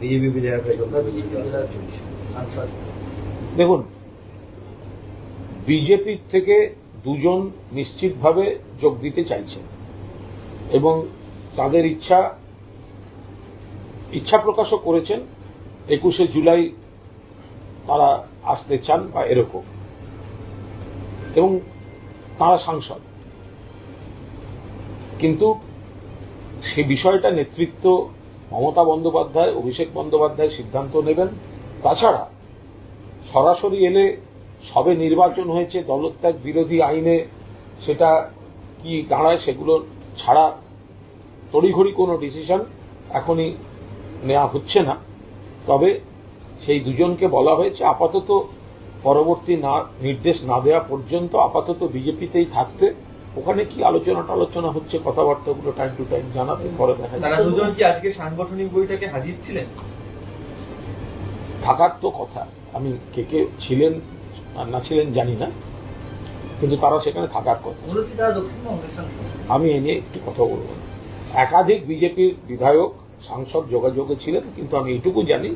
BJP BJP দেখুন বিজেপির থেকে দুজন নিশ্চিতভাবে যোগ দিতে চাইছেন এবং তাদের ইচ্ছা ইচ্ছা প্রকাশও করেছেন। একুশে জুলাই তারা আসতে চান বা এরকম। এবং তারা সাংসদ। কিন্তু সে বিষয়টা নেতৃত্ব মমতা বন্দ্যোপাধ্যায়, অভিষেক বন্দ্যোপাধ্যায় সিদ্ধান্ত নেবেন। তাছাড়া সরাসরি এলে সবে নির্বাচন হয়েছে, দলত্যাগ বিরোধী আইনে সেটা কি দাঁড়ায় সেগুলো ছাড়া তড়িঘড়ি কোনো ডিসিশন এখনই নেওয়া হচ্ছে না। তবে সেই দুজনকে বলা হয়েছে, আপাতত পরবর্তী না, নির্দেশ না দেওয়া পর্যন্ত আপাতত বিজেপিতেই থাকতে ওখানে কি আলোচনা টালোচনা হচ্ছে কথাবার্তাগুলো টাইম টু টাইম জানাতে পরে দেখা। তারা দুজন কি আজকে সাংগঠনিক বৈঠকে হাজির ছিলেন? থাকার তো কথা। আমি কে কে ছিলেন আর না ছিলেন জানি না। কিন্তু তারা সেখানে থাকার কথা। আমি এ নিয়ে একটু কথা বলব। একাধিক বিজেপির বিধায়ক সাংসদ যোগাযোগে ছিলেন কিন্তু আমি এইটুকু জানি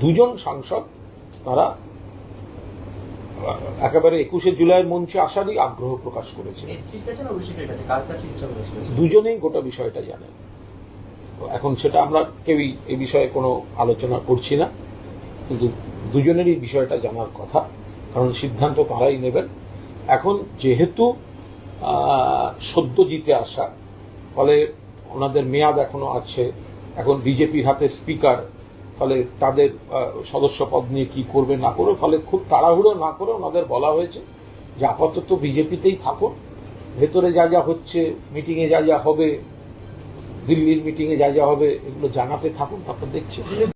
দুজন সাংসদ তারা একেবারে একুশে জুলাইয়ের মঞ্চে আসারই আগ্রহ প্রকাশ করেছে। দুজনেই গোটা বিষয়টা জানেন। এখন সেটা আমরা কেউই এই বিষয়ে কোনো আলোচনা করছি না কিন্তু দুজনেরই বিষয়টা জানার কথা কারণ সিদ্ধান্ত তারাই নেবেন। এখন যেহেতু সদ্য জিতে আসা ফলে ওনাদের মেয়াদ এখনও আছে এখন বিজেপির হাতে স্পিকার ফলে তাদের সদস্য পদ নিয়ে কি করবে না করবে, ফলে খুব তাড়াহুড়ো না করে ওনাদের বলা হয়েছে যে আপাতত বিজেপিতেই থাকুন। ভেতরে যা যা হচ্ছে, মিটিংয়ে যা যা হবে, দিল্লির মিটিংয়ে যা যা হবে, এগুলো জানাতে থাকুন, তারপর দেখছি।